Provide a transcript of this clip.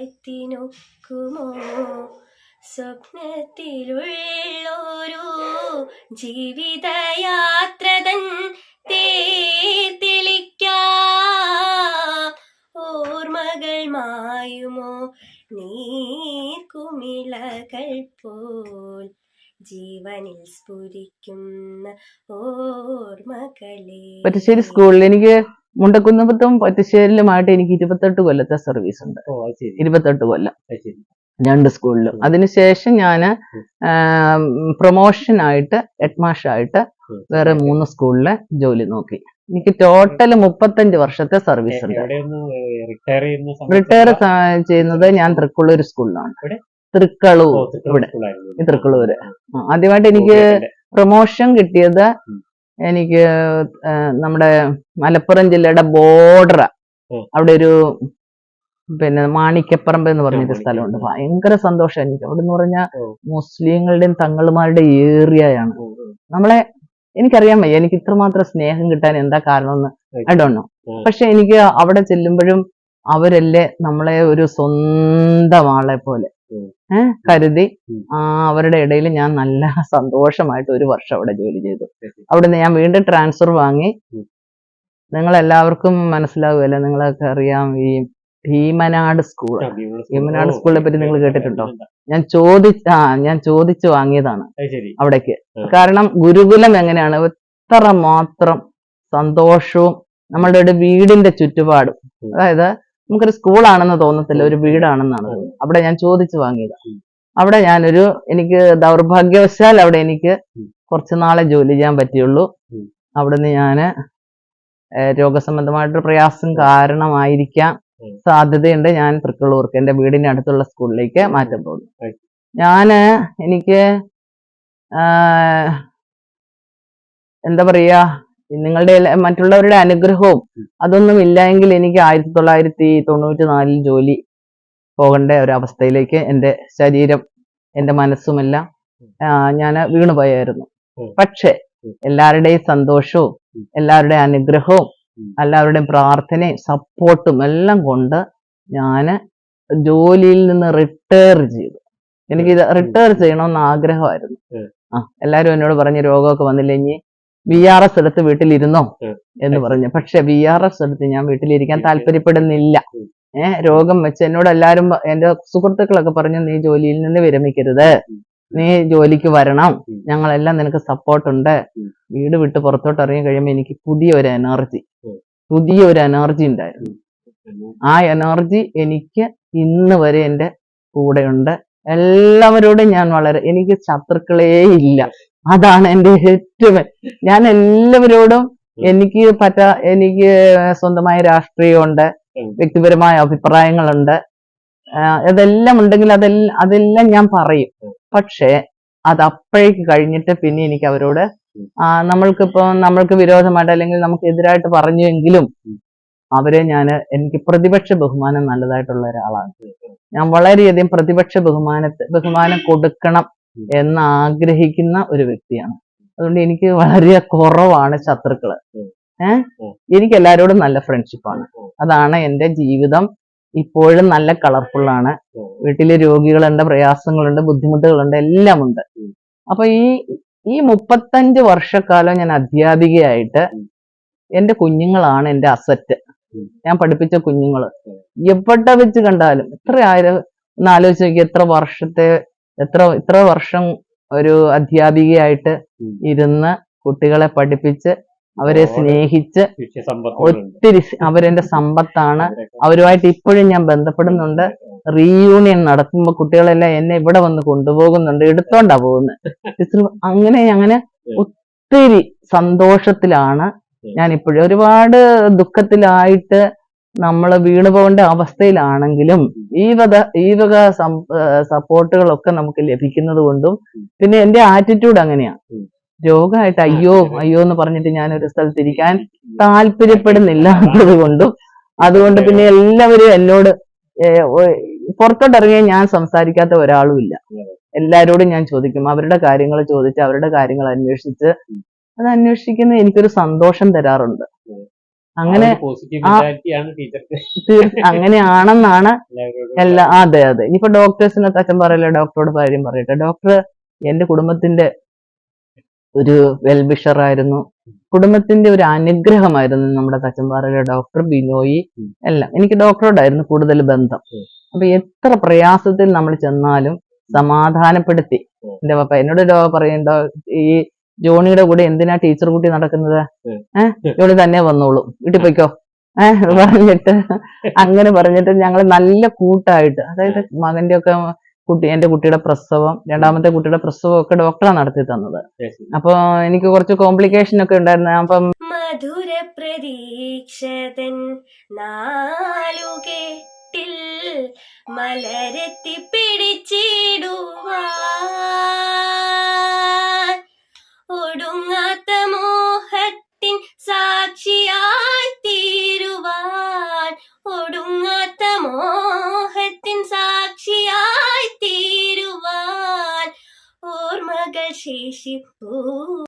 കാലത്തിനൊക്കുമോ സ്വപ്നത്തിലുള്ളൊരു ജീവിതയാത്രതൻ തേർത്തിളിക്ക ഓർമ്മകൾ മായുമോ? നീർക്കുമിളകൾ പോൽ ജീവനിൽ സ്ഫുരിക്കുന്ന ഓർമ്മകളെ. പറ്റശ്ശേരി സ്കൂളിൽ എനിക്ക് മുണ്ടക്കുന്നപത്തും പറ്റിശ്ശേരിലുമായിട്ട് എനിക്ക് ഇരുപത്തെട്ട് കൊല്ലത്തെ സർവീസ് ഉണ്ട്. ഇരുപത്തെട്ട് കൊല്ലം. രണ്ട് സ്കൂളിലും അതിനുശേഷം ഞാൻ പ്രൊമോഷനായിട്ട് ഹെഡ്മാഷായിട്ട് ആയിട്ട് വേറെ മൂന്ന് സ്കൂളിലെ ജോലി നോക്കി. എനിക്ക് ടോട്ടൽ മുപ്പത്തഞ്ച് വർഷത്തെ സർവീസ് ഉണ്ട്. റിട്ടയർ ചെയ്യുന്ന റിട്ടയർ ചെയ്യുന്നത് ഞാൻ തൃക്കുള്ളൂർ സ്കൂളിലാണ്? തൃക്കളൂർ. ഇവിടെ. തൃക്കുള്ളൂര് ആദ്യമായിട്ട് എനിക്ക് പ്രൊമോഷൻ കിട്ടിയത്. എനിക്ക് നമ്മുടെ മലപ്പുറം ജില്ലയുടെ ബോർഡർ അവിടെ ഒരു പിന്നെ മാണിക്കപ്പറമ്പ് എന്ന് പറഞ്ഞൊരു സ്ഥലമുണ്ട്. ഭയങ്കര സന്തോഷം എനിക്ക്. അവിടെ എന്ന് പറഞ്ഞാൽ. മുസ്ലിങ്ങളുടെയും തങ്ങളുമാരുടെ ഉം. നമ്മളെ എനിക്കറിയാൻ വയ്യ. എനിക്ക് ഇത്രമാത്രം സ്നേഹം കിട്ടാൻ എന്താ കാരണമെന്ന് ഐ ഡോണ്ട് നോ. പക്ഷെ എനിക്ക് അവിടെ ചെല്ലുമ്പോഴും അവരല്ലേ നമ്മളെ ഒരു സ്വന്തം ആളെ പോലെ. കരുതി. ആ അവരുടെ ഇടയിൽ ഞാൻ നല്ല സന്തോഷമായിട്ട് ഒരു വർഷം അവിടെ ജോലി ചെയ്തു. അവിടുന്ന് ഞാൻ വീണ്ടും ട്രാൻസ്ഫർ വാങ്ങി. നിങ്ങൾ എല്ലാവർക്കും മനസ്സിലാവുമല്ലോ നിങ്ങളൊക്കെ അറിയാം ഈ ഭീമനാട് സ്കൂൾ. ഭീമനാട് സ്കൂളിനെ പറ്റി നിങ്ങൾ കേട്ടിട്ടുണ്ടോ? ഞാൻ ചോദിച്ച ആ ഞാൻ ചോദിച്ചു വാങ്ങിയതാണ് അവിടേക്ക്. കാരണം ഗുരുകുലം എങ്ങനെയാണ്? എത്ര മാത്രം സന്തോഷവും നമ്മളുടെ ഒരു വീടിന്റെ ചുറ്റുപാടും. അതായത് നമുക്കൊരു സ്കൂളാണെന്ന് തോന്നത്തില്ല ഒരു വീടാണെന്നാണ് അവിടെ ഞാൻ ചോദിച്ചു വാങ്ങിയത്. അവിടെ ഞാനൊരു എനിക്ക് ദൗർഭാഗ്യവശാൽ അവിടെ എനിക്ക് കുറച്ചു നാളെ ജോലി ചെയ്യാൻ പറ്റിയുള്ളൂ. അവിടുന്ന് ഞാൻ ഏഹ് രോഗസംബന്ധമായിട്ടൊരു പ്രയാസം കാരണമായിരിക്കാം സാധ്യതയുണ്ട്. ഞാൻ തൃക്കളൂർക്ക് എന്റെ വീടിന്റെ അടുത്തുള്ള സ്കൂളിലേക്ക് മാറ്റം പോകുന്നു. ഞാൻ എനിക്ക് എന്താ പറയാ നിങ്ങളുടെ മറ്റുള്ളവരുടെ അനുഗ്രഹവും. അതൊന്നും ഇല്ലായെങ്കിൽ എനിക്ക് ആയിരത്തി തൊള്ളായിരത്തി തൊണ്ണൂറ്റി നാലിൽ ജോലി പോകേണ്ട ഒരു അവസ്ഥയിലേക്ക് എന്റെ ശരീരം എന്റെ മനസ്സുമെല്ലാം ഞാൻ വീണുപോയായിരുന്നു പക്ഷെ എല്ലാവരുടെയും സന്തോഷവും. എല്ലാവരുടെയും അനുഗ്രഹവും എല്ലാവരുടെയും പ്രാർത്ഥനയും സപ്പോർട്ടും എല്ലാം കൊണ്ട് ഞാൻ ജോലിയിൽ നിന്ന് റിട്ടയർ ചെയ്തു. എനിക്ക് ഇത് റിട്ടയർ ചെയ്യണമെന്ന് ആഗ്രഹമായിരുന്നു. ആ എല്ലാവരും എന്നോട് പറഞ്ഞ് രോഗമൊക്കെ വന്നില്ലെങ്കിൽ വി ആർ എസ് എടുത്ത് വീട്ടിലിരുന്നോ? എന്ന് പറഞ്ഞു. പക്ഷെ വി ആർ എസ് എടുത്ത് ഞാൻ വീട്ടിലിരിക്കാൻ. താല്പര്യപ്പെടുന്നില്ല. ഏഹ് രോഗം വെച്ച് എന്നോട് എല്ലാരും എന്റെ സുഹൃത്തുക്കളൊക്കെ പറഞ്ഞു നീ ജോലിയിൽ നിന്ന് വിരമിക്കരുത്. നീ ജോലിക്ക് വരണം. ഞങ്ങളെല്ലാം നിനക്ക് സപ്പോർട്ട് ഉണ്ട് വീട് വിട്ട് പുറത്തോട്ട് ഇറങ്ങി കഴിയുമ്പോൾ എനിക്ക് പുതിയ ഒരു എനർജി. പുതിയ ഒരു എനർജി ഉണ്ടായിരുന്നു. ആ എനർജി എനിക്ക് ഇന്ന് വരെ എന്റെ കൂടെയുണ്ട്. എല്ലാവരോടും ഞാൻ വളരെ എനിക്ക് ശത്രുക്കളേ ഇല്ല. അതാണ് എന്റെ ഏറ്റവും ഞാൻ എല്ലാവരോടും എനിക്ക് പറ്റ എനിക്ക് സ്വന്തമായ രാഷ്ട്രീയമുണ്ട്. വ്യക്തിപരമായ അഭിപ്രായങ്ങളുണ്ട്. അതെല്ലാം ഉണ്ടെങ്കിൽ അതെല്ലാം അതെല്ലാം ഞാൻ പറയും. പക്ഷേ അത് അപ്പോഴേക്ക് കഴിഞ്ഞിട്ട് പിന്നെ എനിക്ക് അവരോട് നമ്മൾക്കിപ്പോ നമ്മൾക്ക് വിരോധമായിട്ട് അല്ലെങ്കിൽ നമുക്ക് എതിരായിട്ട് പറഞ്ഞുവെങ്കിലും എങ്കിലും അവരെ ഞാൻ എനിക്ക് പ്രതിപക്ഷ ബഹുമാനം നല്ലതായിട്ടുള്ള ഒരാളാണ്. ഞാൻ വളരെയധികം പ്രതിപക്ഷ ബഹുമാനത്തെ ബഹുമാനം കൊടുക്കണം. എന്ന് ആഗ്രഹിക്കുന്ന ഒരു വ്യക്തിയാണ്. അതുകൊണ്ട് എനിക്ക് വളരെ കുറവാണ് ശത്രുക്കൾ. ഏഹ് എനിക്ക് എല്ലാരോടും നല്ല ഫ്രണ്ട്ഷിപ്പാണ്. അതാണ് എന്റെ ജീവിതം ഇപ്പോഴും നല്ല കളർഫുൾ ആണ് ഉം. വീട്ടിലെ രോഗികളുണ്ട് പ്രയാസങ്ങളുണ്ട് ബുദ്ധിമുട്ടുകളുണ്ട് എല്ലാം ഉണ്ട്. അപ്പൊ ഈ ഈ മുപ്പത്തഞ്ച് വർഷക്കാലം ഞാൻ അധ്യാപികയായിട്ട് എന്റെ എന്റെ കുഞ്ഞുങ്ങളാണ് എന്റെ അസറ്റ്. ഞാൻ പഠിപ്പിച്ച കുഞ്ഞുങ്ങൾ. എവിടെ വെച്ച് കണ്ടാലും എത്ര ആയിരം ഒന്ന് ആലോചിച്ച് നോക്കി എത്ര വർഷത്തെ എത്ര ഇത്ര വർഷം ഒരു അധ്യാപികയായിട്ട്. ഇരുന്ന് കുട്ടികളെ പഠിപ്പിച്ച് അവരെ സ്നേഹിച്ച് ഒത്തിരി അവരെന്റെ സമ്പത്താണ്. അവരുമായിട്ട് ഇപ്പോഴും ഞാൻ ബന്ധപ്പെടുന്നുണ്ട്. റീയൂണിയൻ നടത്തുമ്പോൾ കുട്ടികളെല്ലാം എന്നെ ഇവിടെ വന്ന് കൊണ്ടുപോകുന്നുണ്ട്. എടുത്തോണ്ടാ പോകുന്നത് അങ്ങനെ അങ്ങനെ ഒത്തിരി സന്തോഷത്തിലാണ് ഞാൻ ഇപ്പോഴും ഒരുപാട് ദുഃഖത്തിലായിട്ട് നമ്മൾ വീണു പോകേണ്ട അവസ്ഥയിലാണെങ്കിലും ഈ വക ഈ വക സപ്പോർട്ടുകളൊക്കെ നമുക്ക് ലഭിക്കുന്നത് കൊണ്ടും പിന്നെ എന്റെ ആറ്റിറ്റ്യൂഡ് അങ്ങനെയാ. രോഗമായിട്ട് അയ്യോ അയ്യോ എന്ന് പറഞ്ഞിട്ട് ഞാൻ ഒരു സ്ഥലത്ത് ഇരിക്കാൻ താല്പര്യപ്പെടുന്നില്ലാത്തത് കൊണ്ടും അതുകൊണ്ട് പിന്നെ എല്ലാവരും എന്നോട് ഏഹ്, പുറത്തോട്ട് ഇറങ്ങിയാൽ ഞാൻ സംസാരിക്കാത്ത ഒരാളും ഇല്ല എല്ലാരോടും ഞാൻ ചോദിക്കും അവരുടെ കാര്യങ്ങൾ ചോദിച്ച് അവരുടെ കാര്യങ്ങൾ അന്വേഷിച്ച് അത് അന്വേഷിക്കുന്ന എനിക്കൊരു സന്തോഷം തരാറുണ്ട്. അങ്ങനെ അങ്ങനെയാണെന്നാണ് എല്ലാ അതെ അതെ. ഇനിയിപ്പോ ഡോക്ടേഴ്സിനൊക്കെ അച്ഛൻ പറയല്ലോ ഡോക്ടറോട് കാര്യം പറയട്ടെ. ഡോക്ടർ എന്റെ കുടുംബത്തിന്റെ ഒരു വെൽബിഷർ ആയിരുന്നു കുടുംബത്തിന്റെ ഒരു അനുഗ്രഹമായിരുന്നു നമ്മുടെ തച്ചമ്പാറയിലെ ഡോക്ടർ ബിനോയി. എല്ലാം. എനിക്ക് ഡോക്ടറോടായിരുന്നു കൂടുതൽ ബന്ധം. അപ്പൊ എത്ര പ്രയാസത്തിൽ നമ്മൾ ചെന്നാലും സമാധാനപ്പെടുത്തി. എന്റെ പപ്പ എന്നോട് ഡോ പറയുണ്ടോ ഈ ജോണിയുടെ കൂടെ എന്തിനാ ടീച്ചർ കുട്ടി നടക്കുന്നത്. ഏഹ് ജോണി തന്നെ വന്നോളൂ. വീട്ടിൽ പോയിക്കോ. ഏഹ് പറഞ്ഞിട്ട് അങ്ങനെ പറഞ്ഞിട്ട് ഞങ്ങൾ നല്ല കൂട്ടായിട്ട് അതായത് മകന്റെ ഒക്കെ കുട്ടി എന്റെ കുട്ടിയുടെ പ്രസവം രണ്ടാമത്തെ കുട്ടിയുടെ പ്രസവം ഒക്കെ ഡോക്ടറാണ് നടത്തി തന്നത്. അപ്പൊ എനിക്ക് കുറച്ച് കോംപ്ലിക്കേഷൻ ഒക്കെ ഉണ്ടായിരുന്നു. അപ്പം മധുര പ്രതീക്ഷതൻ മലരെത്തി പിടിച്ചിടുവാൻ ഒടുങ്ങാത്ത മോഹത്തിൻ സാക്ഷിയായി തീരുവാൻ. ഒടുങ്ങാത്ത മോഹത്തിൻ സാക്ഷിയായി തീരുവാൻ. ഓർമ്മകൾ ശേഷിപ്പൂ